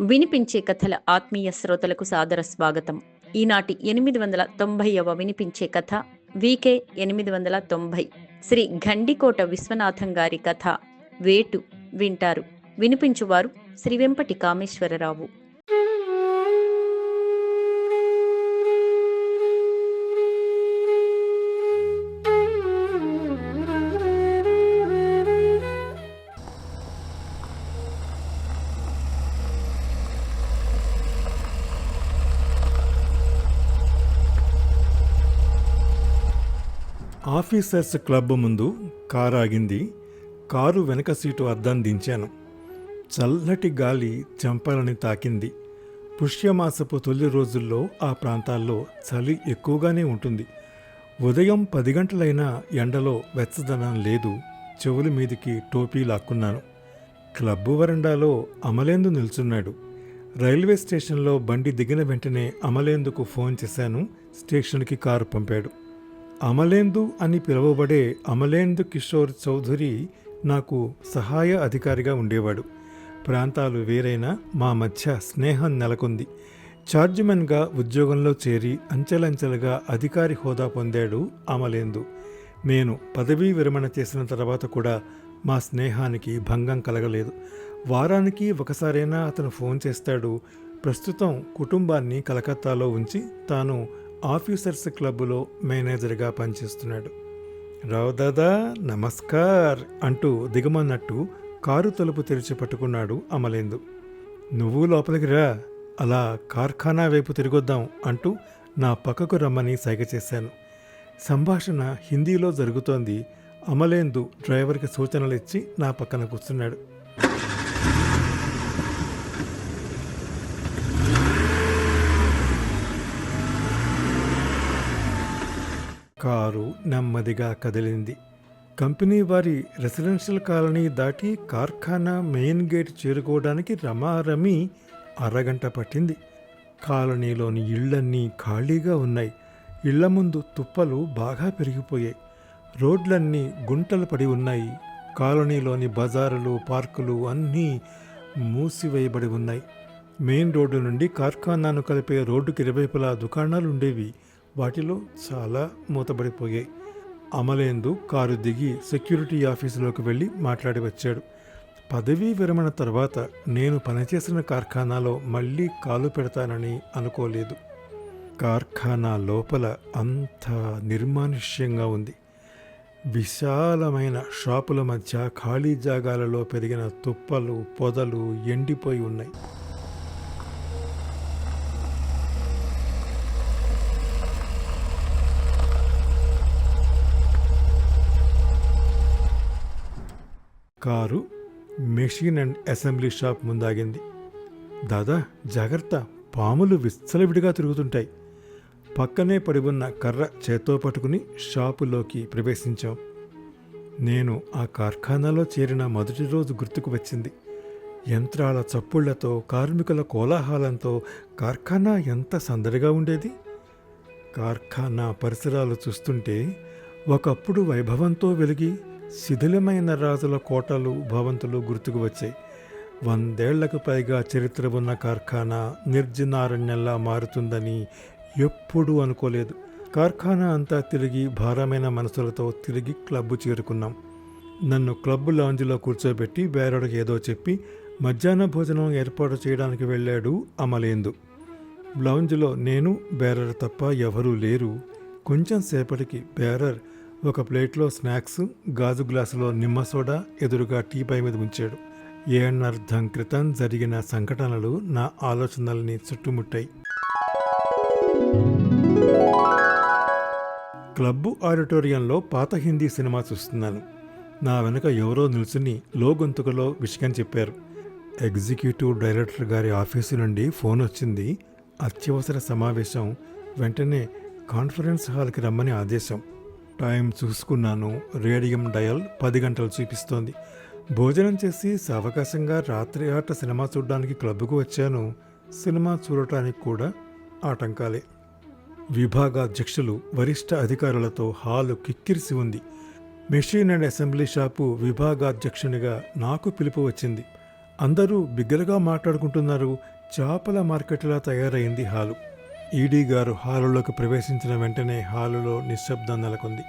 వినిపించే కథల ఆత్మీయ శ్రోతలకు సాదర స్వాగతం. ఈనాటి ఎనిమిది వందల తొంభైవ వినిపించే కథ వికే ఎనిమిది వందల తొంభై. శ్రీ గండికోట విశ్వనాథం గారి కథ వేటు వింటారు. వినిపించువారు శ్రీ వెంపటి కామేశ్వరరావు. ఆఫీసర్స్ క్లబ్ ముందు కారు ఆగింది కారు వెనక సీటు అద్దం దించాను. చల్లటి గాలి చెంపలని తాకింది. పుష్యమాసపు తొలి రోజుల్లో ఆ ప్రాంతాల్లో చలి ఎక్కువగానే ఉంటుంది. ఉదయం పది గంటలైనా ఎండలో వెచ్చదనం లేదు చెవుల మీదికి టోపీ లాక్కున్నాను. క్లబ్బు వరండాలో అమలేందు నిల్చున్నాడు. రైల్వే స్టేషన్లో బండి దిగిన వెంటనే అమలేందుకు ఫోన్ చేశాను స్టేషన్కి కారు పంపాడు. అమలేందు అని పిలువబడే అమలేందు కిషోర్ చౌధురి నాకు సహాయ అధికారిగా ఉండేవాడు. ప్రాంతాలు వేరైనా మా మధ్య స్నేహం నెలకొంది. చార్జ్మెన్గా ఉద్యోగంలో చేరి అంచెలంచెలుగా అధికారి హోదా పొందాడు అమలేందు. నేను పదవీ విరమణ చేసిన తర్వాత కూడా మా స్నేహానికి భంగం కలగలేదు. వారానికి ఒకసారైనా అతను ఫోన్ చేస్తాడు. ప్రస్తుతం కుటుంబాన్ని కలకత్తాలో ఉంచి తాను ఆఫీసర్స్ క్లబ్లో మేనేజర్గా పనిచేస్తున్నాడు. రావు దాదా నమస్కార్ అంటూ దిగమన్నట్టు కారు తలుపు తెరిచి పట్టుకున్నాడు అమలేందు. నువ్వు లోపలికి రా అలా కార్ఖానా వైపు తిరిగొద్దాం అంటూ నా పక్కకు రమ్మని సైగ చేశాను. సంభాషణ హిందీలో జరుగుతోంది. అమలేందు డ్రైవర్కి సూచనలు ఇచ్చి నా పక్కన కూర్చున్నాడు. కారు నెమ్మదిగా కదిలింది. కంపెనీ వారి రెసిడెన్షియల్ కాలనీ దాటి కార్ఖానా మెయిన్ గేట్ చేరుకోవడానికి రమారమి అరగంట పట్టింది. కాలనీలోని ఇళ్ళన్నీ ఖాళీగా ఉన్నాయి. ఇళ్ళ ముందు తుప్పలు బాగా పెరిగిపోయాయి. రోడ్లన్నీ గుంటలు పడి ఉన్నాయి. కాలనీలోని బజారులు పార్కులు అన్నీ మూసివేయబడి ఉన్నాయి. మెయిన్ రోడ్డు నుండి కార్ఖానాను కలిపే రోడ్డుకి ఇరువైపులా దుకాణాలు ఉండేవి వాటిలో చాలా మూతబడిపోయాయి. అమలేందు కారు దిగి సెక్యూరిటీ ఆఫీసులోకి వెళ్ళి మాట్లాడి వచ్చాడు. పదవీ విరమణ తర్వాత నేను పనిచేసిన కార్ఖానాలో మళ్ళీ కాలు పెడతానని అనుకోలేదు. కార్ఖానా లోపల అంతా నిర్మానుష్యంగా ఉంది. విశాలమైన షాపుల మధ్య ఖాళీ జాగాలలో పెరిగిన తుప్పలు పొదలు ఎండిపోయి ఉన్నాయి. Car machine and assembly shop ముందాగింది. దాదా జాగ్రత్త. పాములు విచ్చలవిడిగా తిరుగుతుంటాయి. పక్కనే పడి ఉన్న కర్ర చేత్తో పట్టుకుని షాపులోకి ప్రవేశించాం. నేను ఆ కార్ఖానాలో చేరిన మొదటి రోజు గుర్తుకు వచ్చింది. యంత్రాల చప్పుళ్ళతో కార్మికుల కోలాహలంతో కార్ఖానా ఎంత సందడిగా ఉండేది? కార్ఖానా పరిసరాలు చూస్తుంటే ఒకప్పుడు వైభవంతో వెలిగి శిథిలమైన రాజుల కోటలు భవంతులు గుర్తుకు వచ్చాయి. వందేళ్ళకు పైగా చరిత్ర ఉన్న కార్ఖానా నిర్జనారణ్యంలా మారుతుందని ఎప్పుడూ అనుకోలేదు. కార్ఖానా అంతా తిరిగి భారమైన మనసులతో తిరిగి క్లబ్బు చేరుకున్నాం. నన్ను క్లబ్ లాంజ్లో కూర్చోబెట్టి వేరొడకి ఏదో చెప్పి మధ్యాహ్న భోజనం ఏర్పాటు చేయడానికి వెళ్ళాడు అమలేందు. లౌంజ్లో నేను బేరర్ తప్ప ఎవరూ లేరు. కొంచెం సేపటికి బేరర్ ఒక ప్లేట్లో స్నాక్స్ గాజు గ్లాసులో నిమ్మ సోడా ఎదురుగా టీపై మీద ఉంచాడు ఏనర్థం క్రితం జరిగిన సంఘటనలు నా ఆలోచనల్ని చుట్టుముట్టాయి. క్లబ్బు ఆడిటోరియంలో పాత హిందీ సినిమా చూస్తున్నాను. నా వెనుక ఎవరో నిల్చుని లోగొంతుకలో విషయం చెప్పారు. ఎగ్జిక్యూటివ్ డైరెక్టర్ గారి ఆఫీసు నుండి ఫోన్ వచ్చింది. అత్యవసర సమావేశం. వెంటనే కాన్ఫరెన్స్ హాల్కి రమ్మని ఆదేశం. టైం చూసుకున్నాను. రేడియం డయల్ పది గంటలు చూపిస్తోంది. భోజనం చేసి సావకాశంగా రాత్రి ఆట సినిమా చూడడానికి క్లబ్కు వచ్చాను. సినిమా చూడటానికి కూడా ఆటంకాలే. విభాగాధ్యక్షులు వరిష్ట అధికారులతో హాలు కిక్కిరిసి ఉంది. మెషిన్ అండ్ అసెంబ్లీ షాపు విభాగాధ్యక్షునిగా నాకు పిలుపు వచ్చింది. అందరూ బిగ్గరగా మాట్లాడుకుంటున్నారు. చేపల మార్కెట్లా తయారైంది హాలు. ఈడీ గారు హాలులోకి ప్రవేశించిన వెంటనే హాలులో నిశ్శబ్దం నెలకొంది.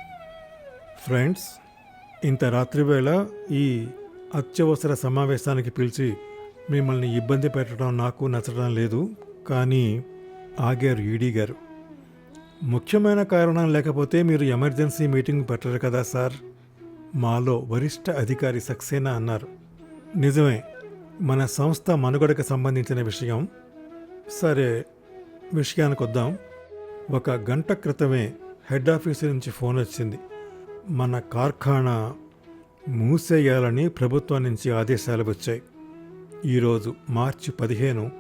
ఫ్రెండ్స్ ఇంత రాత్రివేళ ఈ అత్యవసర సమావేశానికి పిలిచి మిమ్మల్ని ఇబ్బంది పెట్టడం నాకు నచ్చడం లేదు కానీ ఆగారు ఈడీ గారు. ముఖ్యమైన కారణం లేకపోతే మీరు ఎమర్జెన్సీ మీటింగ్ పెట్టరు కదా సార్? మాలో వరిష్ట అధికారి సక్సేనా అన్నారు. నిజమే మన సంస్థ మనుగడకు సంబంధించిన విషయం. సరే విషయానికి వద్దాం. ఒక గంట క్రితమే హెడ్ ఆఫీస్ నుంచి ఫోన్ వచ్చింది. మన కార్ఖానా మూసేయాలని ప్రభుత్వం నుంచి ఆదేశాలు వచ్చాయి. ఈరోజు మార్చి పదిహేను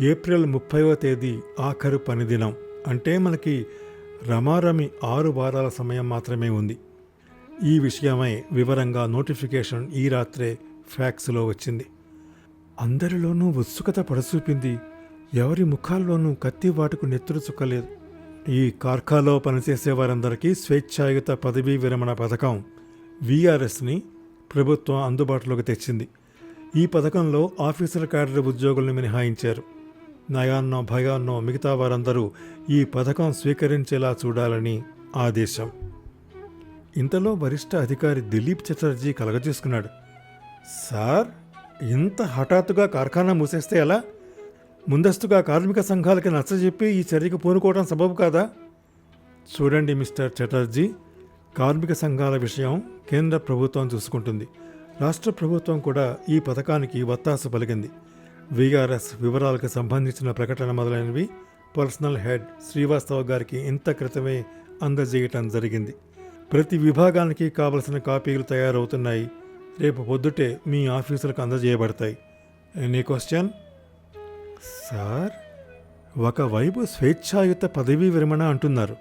ఏప్రిల్ ముప్పైవ తేదీ ఆఖరు పని దినం. అంటే మనకి రమారమి ఆరు వారాల సమయం మాత్రమే ఉంది. ఈ విషయమై వివరంగా నోటిఫికేషన్ ఈ రాత్రే ఫ్యాక్స్లో వచ్చింది. అందరిలోనూ ఉత్సుకత పడసూపింది ఎవరి ముఖాల్లోనూ కత్తి వాటుకు నెత్తురు చుక్కలేదు. ఈ కార్ఖాలో పనిచేసే వారందరికీ స్వేచ్ఛాయుత పదవీ విరమణ పథకం విఆర్ఎస్ని ప్రభుత్వం అందుబాటులోకి తెచ్చింది. ఈ పథకంలో ఆఫీసర్ క్యాడర్ ఉద్యోగులను మినహాయించారు. నయాన్నో భయాన్నో మిగతా వారందరూ ఈ పథకం స్వీకరించేలా చూడాలని ఆదేశం. ఇంతలో వరిష్ఠ అధికారి దిలీప్ చటర్జీ కలగజేసుకున్నాడు. సార్ ఇంత హఠాత్తుగా కార్ఖానా మూసేస్తే ఎలా? ముందస్తుగా కార్మిక సంఘాలకి నచ్చజెప్పి ఈ చర్యకు పూనుకోవడం సబబు కాదా? చూడండి మిస్టర్ చటర్జీ. కార్మిక సంఘాల విషయం కేంద్ర ప్రభుత్వం చూసుకుంటుంది. రాష్ట్ర ప్రభుత్వం కూడా ఈ పథకానికి వత్తాసు పలికింది. విఆర్ఎస్ వివరాలకు సంబంధించిన ప్రకటన మొదలైనవి పర్సనల్ హెడ్ శ్రీవాస్తవ గారికి ఇంత క్రితమే అందజేయటం జరిగింది. ప్రతి విభాగానికి కావలసిన కాపీలు తయారవుతున్నాయి. రేపు పొద్దుటే మీ ఆఫీసులకు అందజేయబడతాయి. Any question? సార్ ఒకవైపు స్వేచ్ఛాయుత పదవీ విరమణ అంటున్నారు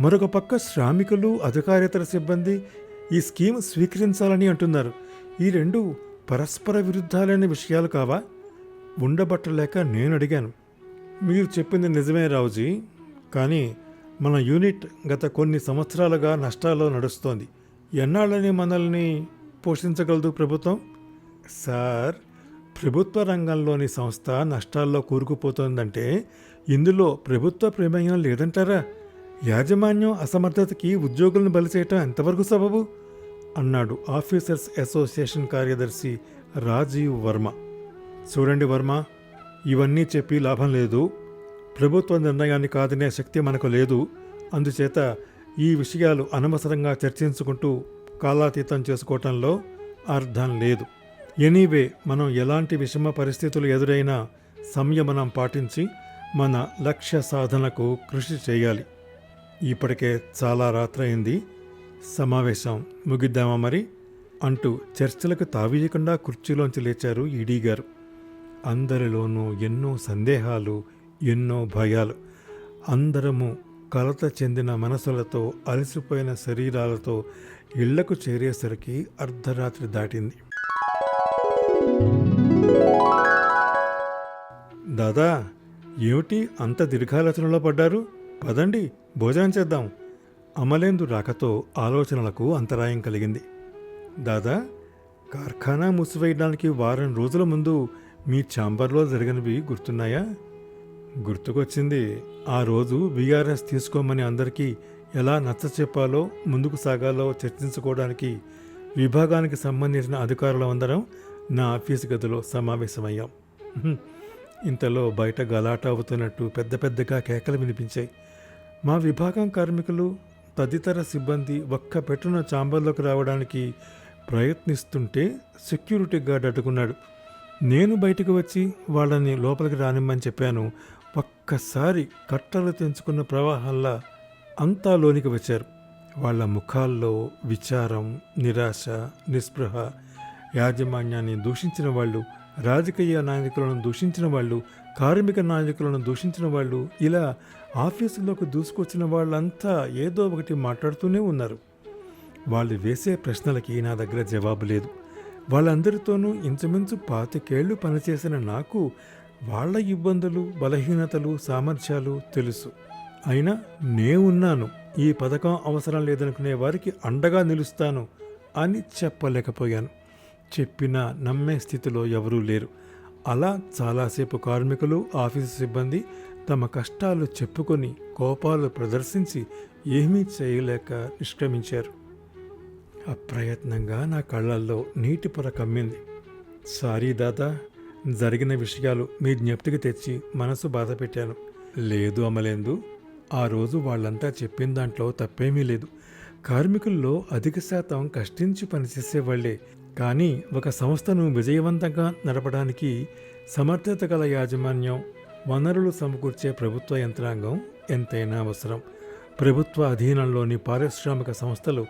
మరొక పక్క శ్రామికులు అధికారేతర సిబ్బంది ఈ స్కీమ్ స్వీకరించాలని అంటున్నారు. ఈ రెండు పరస్పర విరుద్ధాలైన విషయాలు కావా? ఉండబట్టలేక నేను అడిగాను. మీరు చెప్పింది నిజమే రావుజీ కానీ మన యూనిట్ గత కొన్ని సంవత్సరాలుగా నష్టాల్లో నడుస్తోంది. ఎన్నాళ్ళని మనల్ని పోషించగలదు ప్రభుత్వం? సార్ ప్రభుత్వ రంగంలోని సంస్థ నష్టాల్లో కూరుకుపోతోందంటే ఇందులో ప్రభుత్వ ప్రమేయం లేదంటారా? యాజమాన్యం అసమర్థతకి ఉద్యోగులను బలిచేయటం ఎంతవరకు సబబు? అన్నాడు ఆఫీసర్స్ అసోసియేషన్ కార్యదర్శి రాజీవ్ వర్మ. చూడండి వర్మ ఇవన్నీ చెప్పి లాభం లేదు. ప్రభుత్వ నిర్ణయాన్ని కాదనే శక్తి మనకు లేదు. అందుచేత ఈ విషయాలు అనవసరంగా చర్చించుకుంటూ కాలాతీతం చేసుకోవటంలో అర్థం లేదు. ఎనీవే మనం ఎలాంటి విషమ పరిస్థితులు ఎదురైనా సంయమనం పాటించి మన లక్ష్య సాధనకు కృషి చేయాలి. ఇప్పటికే చాలా రాత్రయింది. సమావేశం ముగిద్దామా మరి? అంటూ చర్చలకు తావీయకుండా కుర్చీలోంచి లేచారు ఈడీ గారు. అందరిలోనూ ఎన్నో సందేహాలు ఎన్నో భయాలు. అందరము కలత చెందిన మనసులతో అలసిపోయిన శరీరాలతో ఇళ్ళకు చేరేసరికి అర్ధరాత్రి దాటింది. దాదా ఏమిటి అంత దీర్ఘాలోచనలో పడ్డారు? పదండి భోజనం చేద్దాం. అమలేందు రాకతో ఆలోచనలకు అంతరాయం కలిగింది. దాదా కార్ఖానా మూసివేయడానికి వారం రోజుల ముందు మీ ఛాంబర్లో జరిగినవి గుర్తున్నాయా? గుర్తుకొచ్చింది ఆ రోజు బీఆర్ఎస్ తీసుకోమని అందరికీ ఎలా నచ్చ చెప్పాలో ముందుకు సాగాలో చర్చించుకోవడానికి విభాగానికి సంబంధించిన అధికారులు అందరం నా ఆఫీసు గదిలో సమావేశమయ్యాం. ఇంతలో బయట గలాట అవుతున్నట్టు పెద్ద పెద్దగా కేకలు వినిపించాయి. మా విభాగం కార్మికులు తదితర సిబ్బంది ఒక్క పెట్టున చాంబర్లోకి రావడానికి ప్రయత్నిస్తుంటే సెక్యూరిటీ గార్డ్ అడ్డుకున్నాడు. నేను బయటకు వచ్చి వాళ్ళని లోపలికి రానిమ్మని చెప్పాను. ఒక్కసారి కట్టలు తెంచుకున్న ప్రవాహంలా అంతా లోనికి వచ్చారు. వాళ్ళ ముఖాల్లో విచారం నిరాశ నిస్పృహ యాజమాన్యాన్ని దూషించిన వాళ్ళు రాజకీయ నాయకులను దూషించిన వాళ్ళు కార్మిక నాయకులను దూషించిన వాళ్ళు ఇలా ఆఫీసులోకి దూసుకొచ్చిన వాళ్ళంతా ఏదో ఒకటి మాట్లాడుతూనే ఉన్నారు. వాళ్ళు వేసే ప్రశ్నలకి నా దగ్గర జవాబు లేదు. వాళ్ళందరితోనూ ఇంచుమించు పాతికేళ్ళు పనిచేసిన నాకు వాళ్ళ ఇబ్బందులు బలహీనతలు సామర్థ్యాలు తెలుసు. అయినా నే ఉన్నాను ఈ పథకం అవసరం లేదనుకునే వారికి అండగా నిలుస్తాను అని చెప్పలేకపోయాను. చెప్పినా నమ్మే స్థితిలో ఎవరూ లేరు. అలా చాలాసేపు కార్మికులు ఆఫీసు సిబ్బంది తమ కష్టాలు చెప్పుకొని కోపాలు ప్రదర్శించి ఏమీ చేయలేక నిష్క్రమించారు. అప్రయత్నంగా నా కళ్ళల్లో నీటి పొర కమ్మింది. సారీ దాదా జరిగిన విషయాలు మీ జ్ఞప్తికి తెచ్చి మనసు బాధ పెట్టాను. లేదు అమలేందు ఆ రోజు వాళ్ళంతా చెప్పిన దాంట్లో తప్పేమీ లేదు. కార్మికుల్లో అధిక శాతం కష్టించి పనిచేసేవాళ్ళే కానీ ఒక సంస్థను విజయవంతంగా నడపడానికి సమర్థత గల యాజమాన్యం వనరులు సమకూర్చే ప్రభుత్వ యంత్రాంగం ఎంతైనా అవసరం. ప్రభుత్వ అధీనంలోని పారిశ్రామిక సంస్థలు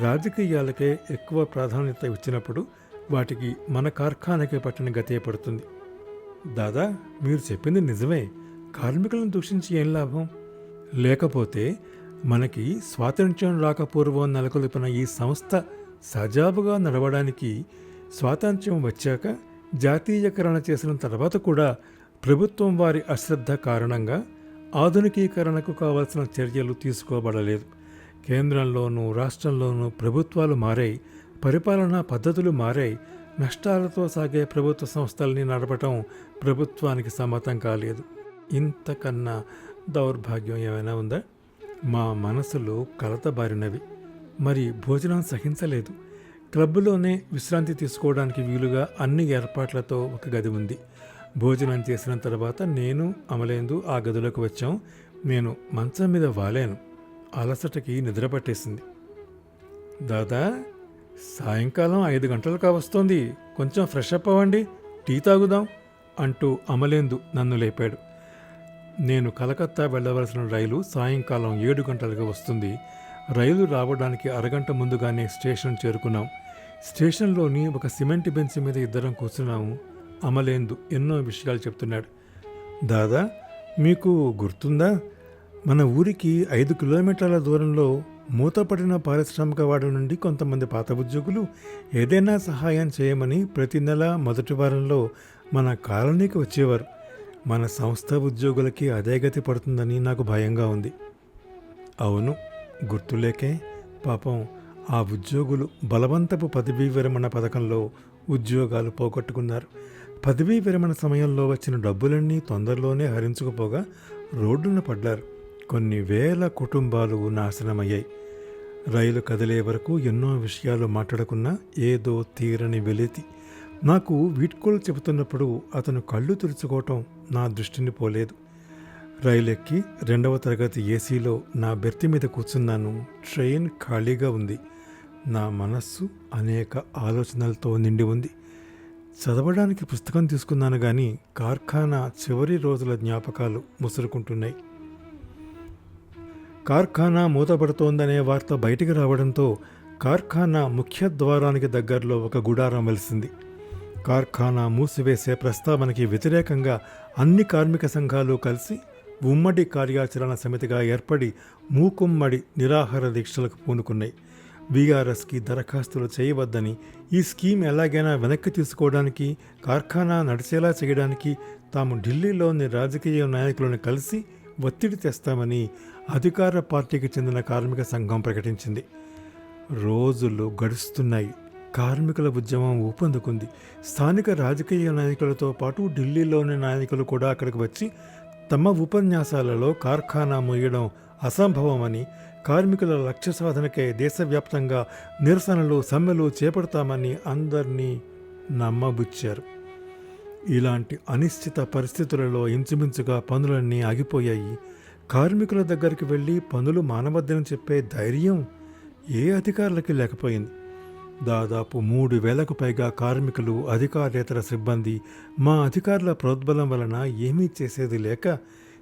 రాజకీయాలకే ఎక్కువ ప్రాధాన్యత ఇచ్చినప్పుడు వాటికి మన కార్ఖానకే పట్టిన గతే పడుతుంది. దాదా మీరు చెప్పింది నిజమే. కార్మికులను దూషించి ఏం లాభం? లేకపోతే మనకి స్వాతంత్ర్యం రాకపూర్వం నెలకొల్పిన ఈ సంస్థ సజావుగా నడవడానికి స్వాతంత్ర్యం వచ్చాక జాతీయకరణ చేసిన తర్వాత కూడా ప్రభుత్వం వారి అశ్రద్ధ కారణంగా ఆధునికీకరణకు కావలసిన చర్యలు తీసుకోబడలేదు. కేంద్రంలోనూ రాష్ట్రంలోనూ ప్రభుత్వాలు మారాయి పరిపాలనా పద్ధతులు మారాయి నష్టాలతో సాగే ప్రభుత్వ సంస్థల్ని నడపటం ప్రభుత్వానికి సమ్మతం కాలేదు. ఇంతకన్నా దౌర్భాగ్యం ఏమైనా ఉందా? మా మనసులు కలతబారినవి మరి భోజనం సహించలేదు. క్లబ్లోనే విశ్రాంతి తీసుకోవడానికి వీలుగా అన్ని ఏర్పాట్లతో ఒక గది ఉంది. భోజనం చేసిన తర్వాత నేను అమలేందు ఆ గదిలోకి వచ్చాం. నేను మంచం మీద వాలాను. అలసటకి నిద్ర పట్టేసింది. దాదా సాయంకాలం ఐదు గంటలు కావస్తోంది కొంచెం ఫ్రెష్ అప్ అవ్వండి. టీ తాగుదాం అంటూ అమలేందు నన్ను లేపాడు. నేను కలకత్తా వెళ్ళవలసిన రైలు సాయంకాలం ఏడు గంటలకు వస్తుంది. రైలు రావడానికి అరగంట ముందుగానే స్టేషన్ చేరుకున్నాం. స్టేషన్లోని ఒక సిమెంట్ బెంచ్ మీద ఇద్దరం కూర్చున్నాము. అమలేందు ఎన్నో విషయాలు చెప్తున్నాడు. దాదా మీకు గుర్తుందా? మన ఊరికి ఐదు కిలోమీటర్ల దూరంలో మూతపడిన పారిశ్రామిక వాడ నుండి కొంతమంది పాత ఉద్యోగులు ఏదైనా సహాయం చేయమని ప్రతి నెల మొదటి వారంలో మన కాలనీకి వచ్చేవారు. మన సంస్థ ఉద్యోగులకి అదే గతి పడుతుందని నాకు భయంగా ఉంది. అవును. గుర్తులేకే? పాపం ఆ ఉద్యోగులు బలవంతపు పదవీ విరమణ పథకంలో ఉద్యోగాలు పోగొట్టుకున్నారు. పదవీ విరమణ సమయంలో వచ్చిన డబ్బులన్నీ తొందరలోనే హరించుకుపోగా రోడ్డున పడ్డారు. కొన్ని వేల కుటుంబాలు నాశనమయ్యాయి. రైలు కదిలే వరకు ఎన్నో విషయాలు మాట్లాడుకున్నా ఏదో తీరని వెలితి. నాకు వీట్కోలు చెబుతున్నప్పుడు అతను కళ్ళు తుడుచుకోవటం నా దృష్టిని పోలేదు. రైలు ఎక్కి రెండవ తరగతి ఏసీలో నా బెర్తి మీద కూర్చున్నాను. ట్రైన్ ఖాళీగా ఉంది. నా మనస్సు అనేక ఆలోచనలతో నిండి ఉంది. చదవడానికి పుస్తకం తీసుకున్నాను కానీ కార్ఖానా చివరి రోజుల జ్ఞాపకాలు ముసురుకుంటున్నాయి. కార్ఖానా మూతపడుతోందనే వార్త బయటికి రావడంతో కార్ఖానా ముఖ్య ద్వారానికి దగ్గరలో ఒక గుడారం వెలిసింది. కార్ఖానా మూసివేసే ప్రస్తావనకి వ్యతిరేకంగా అన్ని కార్మిక సంఘాలు కలిసి ఉమ్మడి కార్యాచరణ సమితిగా ఏర్పడి మూకుమ్మడి నిరాహార దీక్షలకు పూనుకున్నాయి. బీఆర్ఎస్కి దరఖాస్తులు చేయవద్దని ఈ స్కీమ్ ఎలాగైనా వెనక్కి తీసుకోవడానికి కార్ఖానా నడిచేలా చేయడానికి తాము ఢిల్లీలోని రాజకీయ నాయకులను కలిసి ఒత్తిడి తెస్తామని అధికార పార్టీకి చెందిన కార్మిక సంఘం ప్రకటించింది. రోజులు గడుస్తున్నాయి. కార్మికుల ఉద్యమం ఊపందుకుంది. స్థానిక రాజకీయ నాయకులతో పాటు ఢిల్లీలోని నాయకులు కూడా అక్కడికి వచ్చి తమ ఉపన్యాసాలలో కార్ఖానా మూయడం అసంభవమని కార్మికుల లక్ష్య సాధనకై దేశవ్యాప్తంగా నిరసనలు సమ్మెలు చేపడతామని అందరినీ నమ్మబుచ్చారు. ఇలాంటి అనిశ్చిత పరిస్థితులలో ఇంచుమించుగా పనులన్నీ ఆగిపోయాయి. కార్మికుల దగ్గరికి వెళ్ళి పనులు మానవద్దని చెప్పే ధైర్యం ఏ అధికారులకి లేకపోయింది. దాదాపు మూడు వేలకు పైగా కార్మికులు అధికారేతర సిబ్బంది మా అధికారుల ప్రోద్బలం వలన ఏమీ చేసేది లేక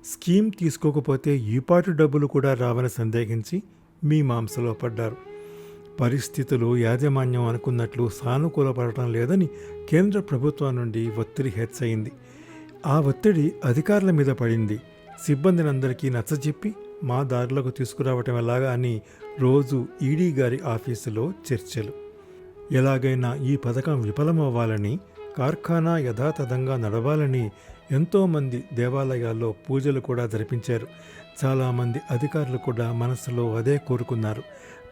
స్కీమ్ తీసుకోకపోతే ఈపాటు డబ్బులు కూడా రావని సందేహించి మీ మాంసలో పడ్డారు. పరిస్థితులు యాజమాన్యం అనుకున్నట్లు సానుకూలపడటం లేదని కేంద్ర ప్రభుత్వం నుండి ఒత్తిడి హెచ్చయింది. ఆ ఒత్తిడి అధికారుల మీద పడింది. సిబ్బందినందరికీ నచ్చజెప్పి మా దారిలోకి తీసుకురావటం ఎలాగా అని రోజు ఈడీ గారి ఆఫీసులో చర్చలు. ఎలాగైనా ఈ పథకం విఫలమవ్వాలని కార్ఖానా యథాతథంగా నడవాలని ఎంతోమంది దేవాలయాల్లో పూజలు కూడా జరిపించారు. చాలామంది అధికారులు కూడా మనసులో అదే కోరుకున్నారు.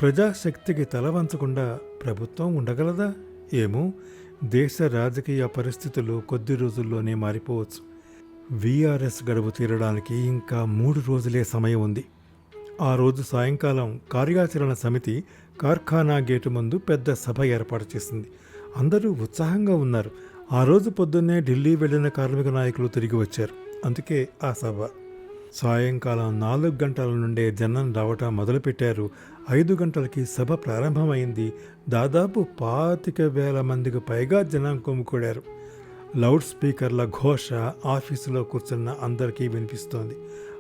ప్రజాశక్తికి తలవంచకుండా ప్రభుత్వం ఉండగలదా? ఏమో దేశ రాజకీయ పరిస్థితులు కొద్ది రోజుల్లోనే మారిపోవచ్చు. వీఆర్ఎస్ గడువు తీరడానికి ఇంకా మూడు రోజులే సమయం ఉంది. ఆ రోజు సాయంకాలం కార్యాచరణ సమితి కార్ఖానా గేటు ముందు పెద్ద సభ ఏర్పాటు చేసింది. అందరూ ఉత్సాహంగా ఉన్నారు. ఆ రోజు పొద్దున్నే ఢిల్లీ వెళ్ళిన కార్మిక నాయకులు తిరిగి వచ్చారు. అందుకే ఆ సభ. సాయంకాలం నాలుగు గంటల నుండే జనం రావటం మొదలుపెట్టారు. ఐదు గంటలకి సభ ప్రారంభమైంది. దాదాపు పాతిక వేల మందికి పైగా జనం కొమ్ముకూడారు. లౌడ్ స్పీకర్ల ఘోష ఆఫీసులో కూర్చున్న అందరికీ వినిపిస్తోంది.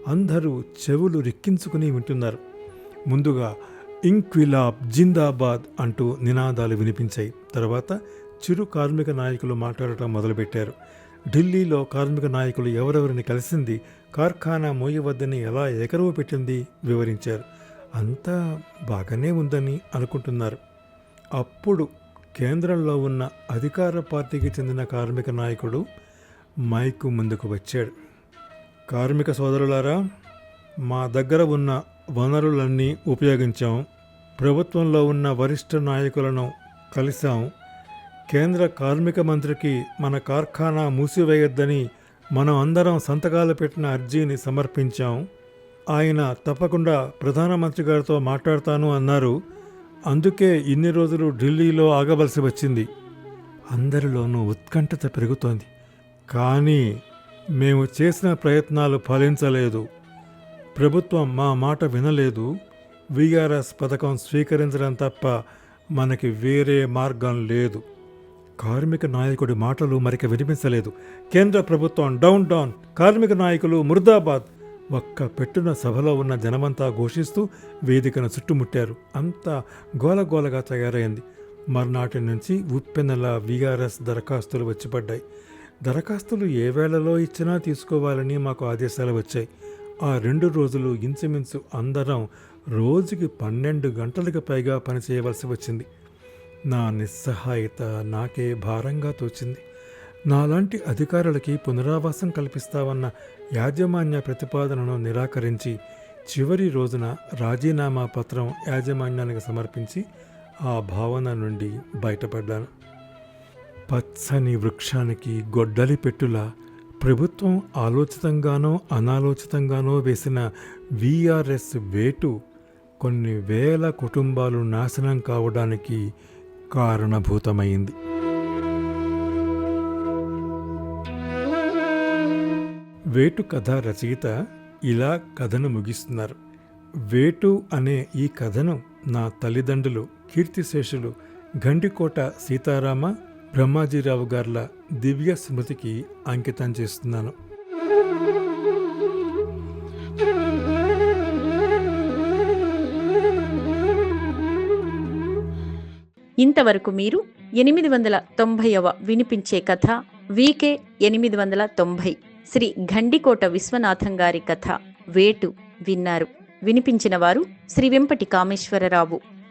అందరూ చెవులు రిక్కించుకుని వింటున్నారు. ముందుగా ఇంక్విలాబ్ జిందాబాద్ అంటూ నినాదాలు వినిపించాయి. తర్వాత చిరు కార్మిక నాయకులు మాట్లాడటం మొదలుపెట్టారు. ఢిల్లీలో కార్మిక నాయకులు ఎవరెవరిని కలిసింది కార్ఖానా మూయవద్దని ఎలా ఏకరువు పెట్టింది వివరించారు. అంతా బాగానే ఉందని అనుకుంటున్నారు. అప్పుడు కేంద్రంలో ఉన్న అధికార పార్టీకి చెందిన కార్మిక నాయకుడు మైకు ముందుకు వచ్చాడు. కార్మిక సోదరులారా మా దగ్గర ఉన్న వనరులన్నీ ఉపయోగించాం. ప్రభుత్వంలో ఉన్న వరిష్ఠ నాయకులను కలిశాం. కేంద్ర కార్మిక మంత్రికి మన కార్ఖానా మూసివేయొద్దని మనం అందరం సంతకాలు పెట్టిన అర్జీని సమర్పించాం. ఆయన తప్పకుండా ప్రధానమంత్రి గారితో మాట్లాడతాను అన్నారు. అందుకే ఇన్ని రోజులు ఢిల్లీలో ఆగవలసి వచ్చింది. అందరిలోనూ ఉత్కంఠత పెరుగుతోంది. కానీ మేము చేసిన ప్రయత్నాలు ఫలించలేదు. ప్రభుత్వం మా మాట వినలేదు. విఆర్ఎస్ పథకం స్వీకరించడం తప్ప మనకి వేరే మార్గం లేదు. కార్మిక నాయకుడి మాటలు మరిక వినిపించలేదు. కేంద్ర ప్రభుత్వం డౌన్ డౌన్. కార్మిక నాయకులు ముర్దాబాద్ ఒక్క పెట్టున సభలో ఉన్న జనమంతా ఘోషిస్తూ వేదికను చుట్టుముట్టారు. అంతా గోలగోలగా తయారైంది. మర్నాటి నుంచి ఉప్పెనల విఆర్ఎస్ దరఖాస్తులు వచ్చిపడ్డాయి. దరఖాస్తులు ఏ వేళలో ఇచ్చినా తీసుకోవాలని మాకు ఆదేశాలు వచ్చాయి. ఆ రెండు రోజులు ఇంచుమించు అందరం రోజుకి పన్నెండు గంటలకు పైగా పనిచేయవలసి వచ్చింది. నా నిస్సహాయత నాకే భారంగా తోచింది. నాలాంటి అధికారులకి పునరావాసం కల్పిస్తావన్న యాజమాన్య ప్రతిపాదనను నిరాకరించి చివరి రోజున రాజీనామా పత్రం యాజమాన్యానికి సమర్పించి ఆ భావన నుండి బయటపడ్డాను. పచ్చని వృక్షానికి గొడ్డలి పెట్టులా ప్రభుత్వం ఆలోచితంగానో అనాలోచితంగానో వేసిన విఆర్ఎస్ వేటు కొన్ని వేల కుటుంబాలు నాశనం కావడానికి కారణభూతమైంది. వేటు కథ రచయిత ఇలా కథను ముగిస్తున్నారు. వేటు అనే ఈ కథను నా తల్లిదండ్రులు కీర్తిశేషులు గండికోట సీతారామ బ్రహ్మాజీరావు గార్ల దివ్య స్మృతికి అంకితం చేస్తున్నాను. ఇంతవరకు మీరు ఎనిమిది వందల తొంభైవ వినిపించే కథ వీకే ఎనిమిది వందల తొంభై శ్రీ ఘండికోట విశ్వనాథం గారి కథ వేటు విన్నారు. వినిపించిన వారు శ్రీ వెంపటి కామేశ్వరరావు.